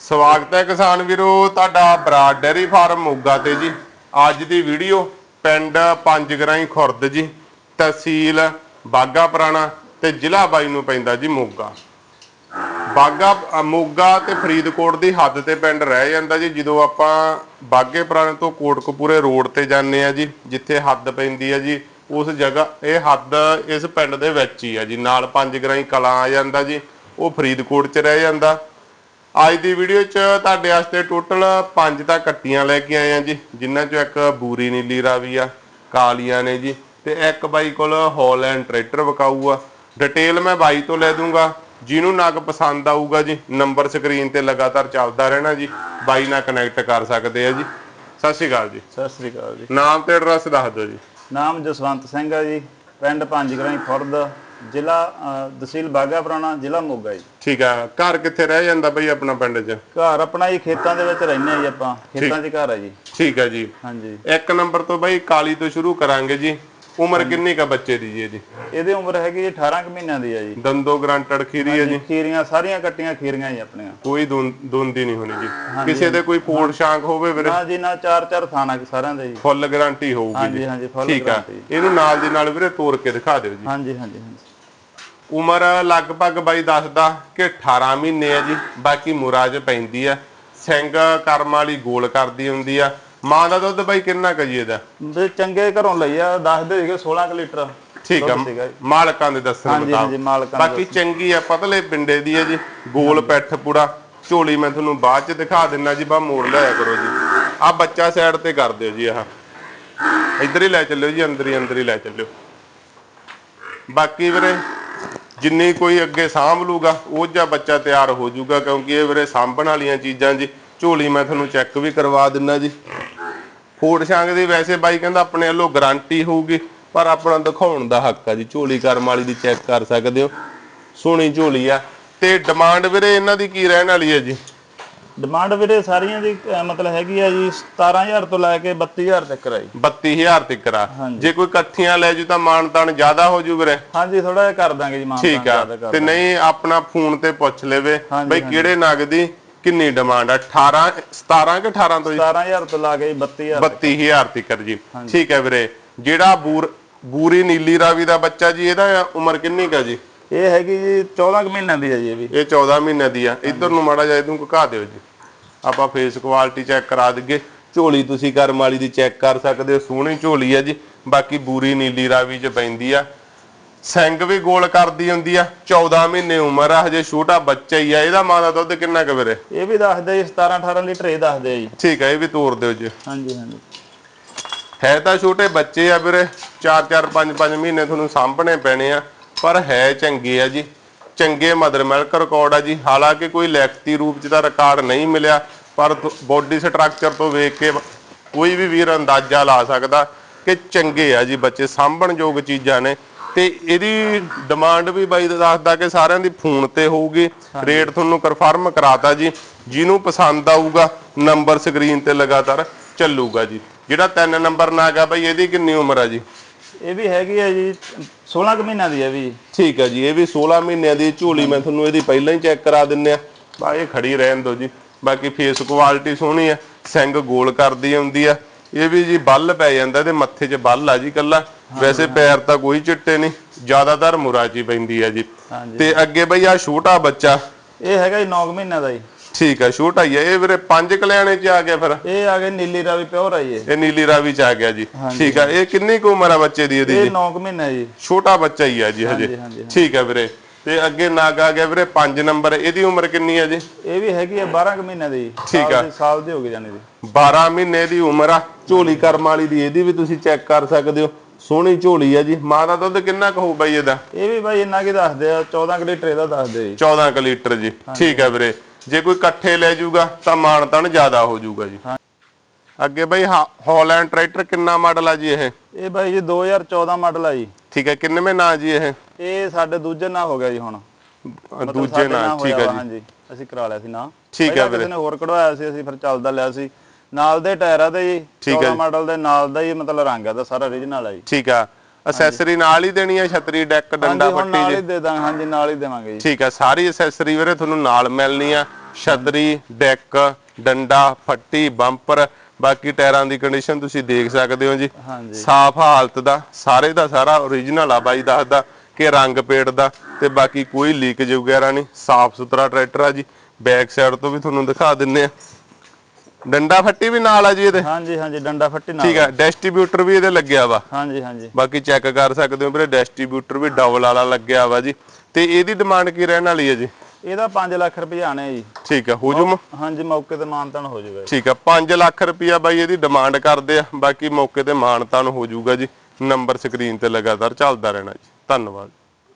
ਸਵਾਗਤ ਹੈ ਕਿਸਾਨ ਵੀਰੋ, ਤੁਹਾਡਾ ਬਰਾਡ ਡੈਰੀ ਫਾਰਮ ਮੋਗਾ ਤੇ ਜੀ। ਅੱਜ ਦੀ ਵੀਡੀਓ ਪਿੰਡ ਪੰਜਗਰਾਈ ਖੁਰਦ ਜੀ, ਤਹਿਸੀਲ ਬਾਗਾ ਪੁਰਾਣਾ ਤੇ ਜ਼ਿਲ੍ਹਾ ਬਾਈ ਨੂੰ ਪੈਂਦਾ ਜੀ ਮੋਗਾ। ਬਾਗਾ ਮੋਗਾ ਤੇ ਫਰੀਦਕੋਟ ਦੀ ਹੱਦ ਤੇ ਪਿੰਡ ਰਹਿ ਜਾਂਦਾ ਜੀ। ਜਦੋਂ ਆਪਾਂ ਬਾਗੇ ਪੁਰਾਣੇ ਤੋਂ ਕੋਟਕਪੂਰੇ ਰੋਡ ਤੇ ਜਾਂਦੇ ਆ ਜੀ, ਜਿੱਥੇ ਹੱਦ ਪੈਂਦੀ ਆ ਜੀ, ਉਸ ਜਗ੍ਹਾ, ਇਹ ਹੱਦ ਇਸ ਪਿੰਡ ਦੇ ਵਿੱਚ ਹੀ ਆ ਜੀ। ਨਾਲ ਪੰਜਗਰਾਈ ਕਲਾਂ ਆ ਜਾਂਦਾ ਜੀ, ਉਹ ਫਰੀਦਕੋਟ 'ਚ ਰਹਿ ਜਾਂਦਾ। ਅੱਜ ਦੀ ਵੀਡੀਓ 'ਚ ਤੁਹਾਡੇ ਵਾਸਤੇ ਟੋਟਲ 5 ਤਾਂ ਕੱਟੀਆਂ ਲੈ ਕੇ ਆਏ ਆ ਜੀ ਜਿਨ੍ਹਾਂ 'ਚੋਂ ਇੱਕ ਬੂਰੀ ਨੀਲੀ ਰਾਵੀ ਆ ਕਾਲੀਆਂ ਨੇ ਜੀ ਤੇ ਇੱਕ ਬਾਈ ਕੋਲ ਹੌਲੈਂਡ ਟਰੈਕਟਰ ਵਿਕਾਊ ਆ। ਡਿਟੇਲ ਮੈਂ ਬਾਈ ਤੋਂ ਲੈ ਦੂੰਗਾ ਜਿਹਨੂੰ ਨਗ ਪਸੰਦ ਆਊਗਾ ਜੀ ਨੰਬਰ ਸਕਰੀਨ ਤੇ ਲਗਾਤਾਰ ਚੱਲਦਾ ਰਹਿਣਾ ਜੀ ਬਾਈ ਨਾਲ ਕਨੈਕਟ ਕਰ ਸਕਦੇ ਆ ਜੀ। ਸਤਿ ਸ਼੍ਰੀ ਅਕਾਲ ਜੀ। ਸਤਿ ਸ੍ਰੀ ਅਕਾਲ ਜੀ। ਨਾਮ ਤੇ ਐਡਰੈਸ ਦੱਸ ਦਿਓ ਜੀ। ਨਾਮ ਜਸਵੰਤ ਸਿੰਘ ਆ ਜੀ ਪਿੰਡ ਪੰਜਗਰਾਈ ਖੁਰਦ। ਜ਼ਿਲ੍ਹਾ ਤਹਿਸੀਲ ਬਾਗਾ ਪੁਰਾਣਾ ਜ਼ਿਲ੍ਹਾ ਮੋਗਾ ਜੀ। ਠੀਕ ਆ। ਘਰ ਕਿੱਥੇ ਰਹਿ ਜਾਂਦਾ ਬਈ ਆਪਣਾ ਪਿੰਡ 'ਚ? ਘਰ ਆਪਣਾ ਹੀ ਖੇਤਾਂ ਦੇ ਵਿੱਚ ਰਹਿੰਦੇ ਆ ਜੀ ਆਪਾਂ। ਖੇਤਾਂ 'ਚ ਘਰ ਆ ਜੀ। ਠੀਕ ਆ ਜੀ। ਹਾਂਜੀ। ਇੱਕ ਨੰਬਰ ਤੋਂ ਬਈ ਕਾਲੀ ਤੋਂ ਸ਼ੁਰੂ ਕਰਾਂਗੇ ਜੀ। ਉਮਰ ਕਿੰਨੀ ਕਾ ਬੱਚੇ ਦੀ ਜੀ ਇਹਦੀ? ਇਹਦੀ ਉਮਰ ਹੈਗੀ ਜੀ 18 ਕੁ ਮਹੀਨਿਆਂ ਦੀ ਆ ਜੀ। ਦੰਦੋ ਗਰੰਟਡ ਖੀਰੀ ਹੈ ਜੀ? ਖੀਰੀਆਂ ਸਾਰੀਆਂ ਕੱਟੀਆਂ ਖੀਰੀਆਂ ਜੀ ਆਪਣੀਆਂ। ਕੋਈ ਦੁੰਦੀ ਨਹੀਂ ਹੋਣੀ ਜੀ। ਕਿਸੇ ਦੇ ਕੋਈ ਫੋੜ ਸ਼ਾਂਕ ਹੋਵੇ ਵੀਰੇ? ਹਾਂ ਜੀ ਨਾ ਚਾਰ ਚਾਰ ਥਾਣਾ ਕਿ ਸਾਰਿਆਂ ਦੇ ਜੀ। ਫੁੱਲ ਗਾਰੰਟੀ ਹੋਊਗੀ ਹਾਂਜੀ ਜੀ। ਹਾਂਜੀ ਫੁੱਲ ਠੀਕ ਆ। ਇਹਨੂੰ ਨਾਲ ਦੀ ਨਾਲ ਵੀਰੇ ਤੋੜ ਕੇ ਦਿਖਾ ਦਿਓ ਜੀ। ਹਾਂਜੀ ਹਾਂਜੀ ਹਾਂਜੀ। ਉਮਰ ਲਗਭਗ ਬਾਈ ਦੱਸਦਾ ਕਿ 18 ਮਹੀਨੇ ਆ ਜੀ। ਬਾਕੀ ਮੁਰਾਜ ਪੈਂਦੀ ਆ। ਸਿੰਘ ਕਰਮ ਵਾਲੀ ਗੋਲ ਕਰਦੀ ਹੁੰਦੀ ਆ। ਮਾਂ ਦਾ ਦੁੱਧ ਬਾਈ ਕਿੰਨਾ ਕੁ ਜੀ ਇਹਦਾ? ਤੇ ਚੰਗੇ ਘਰੋਂ ਲਈ ਆ ਦੱਸਦੇ ਸੀਗੇ 16 ਕੁ ਲੀਟਰ ਠੀਕ ਆ ਦੁੱਧ ਸੀਗਾ ਜੀ। ਮਾਲਕਾਂ ਦੇ ਦੱਸਣ ਹਾਂਜੀ ਹਾਂਜੀ ਮੁਤਾਬਕ ਮਾਲਕਾਂ ਦਾ ਬਾਕੀ ਚੰਗੀ ਆ ਪਤਲੇ ਪਿੰਡੇ ਦੀ ਹੈ ਜੀ। ਗੋਲ ਪੈਠ ਪੂੜਾ ਝੋਲੀ ਮੈਂ ਤੁਹਾਨੂੰ ਬਾਅਦ ਚ ਦਿਖਾ ਦਿੰਨਾ ਜੀ ਬਾ ਮੋੜ ਲਿਆ ਕਰੋ ਜੀ। ਆ ਬੱਚਾ ਸਾਈਡ ਤੇ ਕਰ ਦਿਓ ਜੀ ਆਹ। ਇੱਧਰ ਹੀ ਲੈ ਚੱਲਿਓ ਜੀ ਅੰਦਰ ਹੀ ਅੰਦਰ ਹੀ ਲੈ ਚੱਲਿਓ। ਬਾਕੀ ਵੀਰੇ ਜਿੰਨੀ ਕੋਈ ਅੱਗੇ ਸਾਂਭ ਲੂਗਾ ਉਹ ਜਿਹਾ ਬੱਚਾ ਤਿਆਰ ਹੋ ਜਾਊਗਾ ਕਿਉਂਕਿ ਇਹ ਵੀਰੇ ਸਾਂਭਣ ਵਾਲੀਆਂ ਚੀਜ਼ਾਂ ਜੀ। ਝੋਲੀ ਮੈਂ ਤੁਹਾਨੂੰ ਚੈੱਕ ਵੀ ਕਰਵਾ ਦਿੰਨਾ ਜੀ। ਫੂਡ ਸ਼ਾਂਗ ਦੀ ਵੈਸੇ ਬਾਈ ਕਹਿੰਦਾ ਆਪਣੇ ਵੱਲੋਂ ਗਾਰੰਟੀ ਹੋਊਗੀ ਪਰ ਆਪਣਾ ਦਿਖਾਉਣ ਦਾ ਹੱਕ ਆ ਜੀ। ਝੋਲੀ ਕਰਮ ਵਾਲੀ ਦੀ ਚੈੱਕ ਕਰ ਸਕਦੇ ਹੋ। ਸੋਹਣੀ ਝੋਲੀ ਆ। ਤੇ ਡਿਮਾਂਡ ਵੀਰੇ ਇਹਨਾਂ ਦੀ ਕੀ ਰਹਿਣ ਵਾਲੀ ਹੈ ਜੀ? ਡਿਮਾਂਡ ਵੀਰੇ ਸਾਰੀਆਂ ਦੀ ਅਹ, ਮਤਲਬ ਹੈਗੀ ਆ ਜੀ 17000 ਤੋਂ ਲੈ ਕੇ 32000 ਤੱਕ ਆ ਜੀ। 32000 ਤੱਕ ਆ। ਜੇ ਕੋਈ ਇਕੱਠੀਆਂ ਲੈ ਜੂ ਤਾਂ ਮਾਨਤਾਨ ਜ਼ਿਆਦਾ ਹੋ ਜੂ ਵੀਰੇ। ਹਾਂਜੀ ਥੋੜਾ ਜਿਹਾ ਕਰ ਦਾਂਗੇ ਜੀ ਮਾਨ ਠੀਕ ਆ। ਤੇ ਨਹੀਂ ਆਪਣਾ ਫੋਨ ਤੇ ਪੁੱਛ ਲੈਵੇ ਹਾਂਜੀ, ਬਈ ਕਿਹੜੇ ਨਗ ਦੀ ਕਿੰਨੀ ਡਿਮਾਂਡ ਆ? 18 17 ਕਿ 18 ਤੋਂ ਜੀ? 17000 ਤੋਂ ਲਾ ਕੇ 32000 32000 ਤੱਕ। ਜੀ। ਠੀਕ ਹੈ ਵੀਰੇ। ਜਿਹੜਾ ਬੂਰ ਬੂਰੀ ਨੀਲੀ ਰਾਵੀ ਦਾ ਬੱਚਾ ਜੀ ਇਹਦਾ ਉਮਰ ਕਿੰਨੀ ਕਾ ਜੀ? ਇਹ ਹੈਗੀ ਜੀ 14 ਕੁ ਮਹੀਨਿਆਂ ਦੀ ਹੈ ਜੀ ਇਹ ਵੀ। ਇਹ 14 ਮਹੀਨੇ ਦੀ ਆ। ਇੱਧਰ ਨੂੰ ਮਾੜਾ ਜਿਹਾ ਇਹਨੂੰ ਘੁਕਾ ਦਿਓ ਜੀ। ਆਪਾਂ ਫੇਸ ਕੁਆਲਿਟੀ ਚੈੱਕ ਕਰਾ ਦਈਏ। ਝੋਲੀ ਤੁਸੀਂ ਕਰਮ ਵਾਲੀ ਦੀ ਚੈੱਕ ਕਰ ਸਕਦੇ ਹੋ। ਸੋਹਣੀ ਝੋਲੀ ਆ ਜੀ। ਬਾਕੀ ਬੂਰੀ ਨੀਲੀ ਰਾਵੀ ਚ ਪੈਂਦੀ ਆ। ਸਿੰਘ ਵੀ ਗੋਲ ਕਰਦੀ ਹੁੰਦੀ ਆ 14 ਮਹੀਨੇ ਉਮਰ ਆ ਹਜੇ ਛੋਟਾ ਬੱਚਾ ਹੀ ਆ ਇਹਦਾ ਮਾਂ ਦਾ ਦੁੱਧ ਕਿੰਨਾ ਕੁ ਵੀਰੇ? ਇਹ ਵੀ ਦੱਸਦੇ ਜੀ 17 18 ਲੀਟਰ ਇਹ ਦੱਸਦੇ ਜੀ। ਠੀਕ ਆ ਇਹ ਵੀ ਤੋੜ ਦਿਓ ਜੀ। ਹਾਂਜੀ ਹਾਂਜੀ। ਹੈ ਤਾਂ ਛੋਟੇ ਬੱਚੇ ਆ ਵੀਰੇ 4-4 5-5 ਮਹੀਨੇ ਤੁਹਾਨੂੰ ਸਾਂਭਣੇ ਪੈਣੇ ਆ ਪਰ ਹੈ ਚੰਗੇ ਆ ਜੀ। ਚੰਗੇ ਮਦਰ ਮਿਲਕ ਰਿਕਾਰਡ ਆ ਜੀ। ਹਾਲਾਂਕਿ ਕੋਈ ਲਿਖਤੀ ਰੂਪ ਚ ਤਾਂ ਰਿਕਾਰਡ ਨਹੀਂ ਮਿਲਿਆ ਪਰ ਬੋਡੀ ਸਟਰਕਚਰ ਤੋਂ ਵੇਖ ਕੇ ਕੋਈ ਵੀ ਵੀਰ ਅੰਦਾਜ਼ਾ ਲਾ ਸਕਦਾ ਕਿ ਚੰਗੇ ਆ ਜੀ ਬੱਚੇ ਸਾਂਭਣ ਯੋਗ ਚੀਜ਼ਾਂ ਨੇ। ਤੇ ਇਹਦੀ ਡਿਮਾਂਡ ਵੀ ਬਾਈ ਦਾ ਦੱਸਦਾ ਕਿ ਸਾਰਿਆਂ ਦੀ ਫੋਨ ਤੇ ਹੋਊਗੀ। ਰੇਟ ਤੁਹਾਨੂੰ ਕਨਫਰਮ ਕਰਾਤਾ ਜੀ। ਜਿਹਨੂੰ ਪਸੰਦ ਆਊਗਾ ਨੰਬਰ ਸਕਰੀਨ ਤੇ ਲਗਾਤਾਰ ਚੱਲੂਗਾ ਜੀ। ਜਿਹੜਾ ਤਿੰਨ ਨੰਬਰ ਨਾ ਹੈਗਾ ਬਾਈ ਇਹਦੀ ਕਿੰਨੀ ਉਮਰ ਆ ਜੀ? ਇਹ ਵੀ ਹੈਗੀ ਹੈ ਜੀ 16 ਕੁ ਮਹੀਨਿਆਂ ਦੀ ਹੈ ਵੀ। ਠੀਕ ਹੈ ਜੀ ਇਹ ਵੀ 16 ਮਹੀਨਿਆਂ ਦੀ ਝੋਲੀ ਮੈਂ ਤੁਹਾਨੂੰ ਇਹਦੀ ਪਹਿਲਾਂ ਹੀ ਚੈੱਕ ਕਰਾ ਦਿੰਨੇ ਆ। ਬਾ ਇਹ ਖੜੀ ਰਹਿਣ ਦਿਓ ਜੀ। ਬਾਕੀ ਫੇਸ ਕੁਆਲਿਟੀ ਸੋਹਣੀ ਆ ਸਿੰਘ ਗੋਲ ਕਰਦੀ ਹੁੰਦੀ ਆ। ਇਹ ਵੀ ਜੀ ਬੱਲ ਪੈ ਜਾਂਦਾ ਤੇ ਮੱਥੇ 'ਚ ਬੱਲ ਆ ਜੀ ਕੱਲਾ। ਵੈਸੇ ਪੈਰ ਤਾਂ ਕੋਈ ਚਿੱਟੇ ਨਹੀਂ ਜ਼ਿਆਦਾਤਰ ਮੁਰਾਜੀ ਪੈਂਦੀ ਆ ਜੀ। ਹਾਂਜੀ। ਤੇ ਅੱਗੇ ਬਈ ਆ ਛੋਟਾ ਬੱਚਾ। ਇਹ ਹੈਗਾ ਜੀ 9 ਮਹੀਨਿਆਂ ਦਾ ਜੀ। ਠੀਕ ਆ ਛੋਟਾ ਹੀ ਆ। ਇਹ ਵੀਰੇ ਪੰਜ ਕਲਿਆਣੇ 'ਚ ਆ ਗਿਆ ਫਿਰ। ਇਹ ਆ ਗਏ ਨੀਲੀ ਰਾਵੀ ਪਿਓਰ ਆ ਜੀ ਇਹ। ਇਹ ਨੀਲੀ ਰਾਵੀ 'ਚ ਆ ਗਿਆ ਜੀ। ਠੀਕ ਆ ਇਹ ਕਿੰਨੀ ਕੁ ਉਮਰ ਆ ਬੱਚੇ ਦੀ ਇਹਦੀ ਇਹ 9 ਮਹੀਨੇ ਜੀ। ਛੋਟਾ ਬੱਚਾ ਹੀ ਆ ਜੀ ਹਜੇ। ਹਾਂਜੀ ਹਾਂਜੀ ਠੀਕ ਹੈ ਵੀਰੇ। ਤੇ ਅੱਗੇ ਨਾਗ ਆ ਗਿਆ ਵੀਰੇ 5 ਨੰਬਰ। ਇਹਦੀ ਉਮਰ ਕਿੰਨੀ ਹੈ ਜੀ? ਇਹ ਵੀ ਹੈਗੀ ਹੈ 12 ਕੁ ਮਹੀਨਿਆਂ ਦੀ। ਠੀਕ ਆ। ਸਾਲ ਦੀ ਹੋ ਗਈ ਜਾਨੀ ਦੀ। 12 ਮਹੀਨੇ ਦੀ ਉਮਰ ਆ। ਝੋਲੀ ਕਰਮ ਵਾਲੀ ਦੀ ਇਹਦੀ ਵੀ ਤੁਸੀਂ ਚੈੱਕ ਕਰ ਸਕਦੇ ਹੋ। ਸੋਹਣੀ ਝੋਲੀ ਆ ਜੀ। ਮਾਂ ਦਾ ਦੁੱਧ ਕਿੰਨਾ ਕੁ ਹੋਊ ਬਾਈ ਇਹਦਾ? ਇਹ ਵੀ ਬਾਈ ਇੰਨਾ ਕੀ ਦੱਸਦੇ ਆ 14 ਕੁ ਲੀਟਰ ਇਹਦਾ ਦੱਸਦੇ ਜੀ। 14 ਕੁ ਲੀਟਰ ਜੀ। ਠੀਕ ਹੈ ਵੀਰੇ। ਜੇ ਕੋਈ ਇਕੱਠੇ ਲੈ ਜਾਊਗਾ ਤਾਂ ਮਾਣ ਤਾਣ ਜ਼ਿਆਦਾ ਹੋ ਜਾਊਗਾ ਜੀ। ਅੱਗੇ ਬਾਈ ਹਾਲੈਂਡ ਟਰੈਕਟਰ ਕਿੰਨਾ ਮਾਡਲ ਆ ਜੀ ਇਹ? ਇਹ ਬਾਈ ਜੀ 2014 ਮਾਡਲ ਆ ਜੀ। ਠੀਕ ਹੈ ਕਿੰਨਵੇਂ ਨਾਂ ਜੀ ਇਹ? ਇਹ ਸਾਡੇ ਦੂਜੇ ਨਾਂ ਹੋ ਗਿਆ ਜੀ ਹੁਣ। ਮਤਲਬ ਦੂਜੇ ਸਾਡੇ ਨਾਂ ਹੋਇਆ ਠੀਕ ਹੈ ਵਾ, ਜੀ। ਹਾਂਜੀ ਅਸੀਂ ਕਰਾ ਲਿਆ ਸੀ ਨਾਂ। ਠੀਕ ਹੈ ਪਹਿਲਾਂ ਵੀਰੇ। ਕਿਸੇ ਨੇ ਹੋਰ ਕਢਵਾਇਆ ਸੀ ਅਸੀਂ ਫਿਰ ਚੱਲਦਾ ਲਿਆ ਸੀ। ਨਾਲ ਦੇ ਟਾਇਰਾਂ ਦੇ ਜੀ ਠੀਕ ਹੈ 14 ਜੀ। ਮਾਡਲ ਦੇ ਨਾਲ ਦਾ ਹੀ ਮਤਲਬ ਰੰਗ ਆ ਦਾ ਸਾਰਾ origignal ਆ ਜੀ। ਠੀਕ ਆ। ਅਸੈਸਰੀ ਨਾਲ ਹੀ ਦੇਣੀ ਹੈ ਛਤਰੀ ਡੈਕ ਡੰਡਾ ਹਾਂਜੀ ਹੁਣ ਪੱਟੀ ਨਾਲ ਜੀ? ਹੀ ਦੇ ਦਾਂਗੇ ਹਾਂਜੀ ਨਾਲ ਹੀ ਦੇਵਾਂਗੇ ਜੀ। ਠੀਕ ਆ ਸਾਰੀ ਅਸੈਸਰੀ ਵੀਰੇ ਤੁਹਾਨੂੰ ਨਾਲ ਮਿਲਣੀ ਆ। ਛਤਰੀ ਡੈਕ ਡੰਡਾ ਫੱਟੀ ਬੰਪਰ ਬਾਕੀ ਟਾਇਰਾਂ ਦੀ ਕੰਡੀਸ਼ਨ ਤੁਸੀਂ ਦੇਖ ਸਕਦੇ ਹੋ ਜੀ। ਸਾਫ਼ ਹਾਲਤ ਦਾ ਸਾਰੇ ਦਾ ਸਾਰਾ ਓਰੀਜਨਲ ਆ ਬਾਈ ਦੱਸਦਾ ਕਿ ਰੰਗ ਪੇੜ ਦਾ ਤੇ ਬਾਕੀ ਕੋਈ ਲੀਕੇਜ ਵਗੈਰਾ ਨਹੀਂ। ਸਾਫ਼ ਸੁਥਰਾ ਟਰੈਕਟਰ ਆ ਜੀ। ਬੈਕ ਸਾਈਡ ਤੋਂ ਵੀ ਤੁਹਾਨੂੰ ਦਿਖਾ ਦਿੰਨੇ ਆ। ਡੰਡਾ ਫੱਟੀ ਵੀ ਨਾਲ ਆ ਜੀ ਇਹਦੇ? ਹਾਂਜੀ ਹਾਂਜੀ ਡੰਡਾ ਫੱਟੀ ਨਾਲ। ਠੀਕ ਆ ਡਿਸਟ੍ਰੀਬਿਊਟਰ ਵੀ ਇਹਦੇ ਲੱਗਿਆ ਵਾ। ਹਾਂਜੀ ਹਾਂਜੀ। ਬਾਕੀ ਚੈੱਕ ਕਰ ਸਕਦੇ ਹੋ ਵੀਰੇ ਡਿਸਟ੍ਰੀਬਿਊਟਰ ਵੀ ਡਬਲ ਵਾਲਾ ਲੱਗਿਆ ਵਾ ਜੀ। ਤੇ ਇਹਦੀ ਡਿਮਾਂਡ ਕੀ ਰਹਿਣ ਵਾਲੀ ਹੈ ਜੀ? ਇਹਦਾ 5 ਲੱਖ ਰੁਪਏ ਆਣੇ ਜੀ। ਠੀਕ ਆ ਹੋ ਜੂ ਹਾਂਜੀ ਮੌਕੇ ਤੇ ਮਾਨਤਾਨ ਹੋ ਜਾਊਗਾ ਜੀ। ਠੀਕ ਆ 5 ਲੱਖ ਰੁਪਿਆ ਬਾਈ ਇਹਦੀ ਡਿਮਾਂਡ ਕਰਦੇ ਆ ਬਾਕੀ ਮੌਕੇ ਤੇ ਮਾਨਤਾਨ ਹੋ ਜਾਊਗਾ ਜੀ ਨੰਬਰ ਸਕਰੀਨ ਤੇ ਲਗਾਤਾਰ ਚੱਲਦਾ ਰਹਿਣਾ ਜੀ। ਧੰਨਵਾਦ।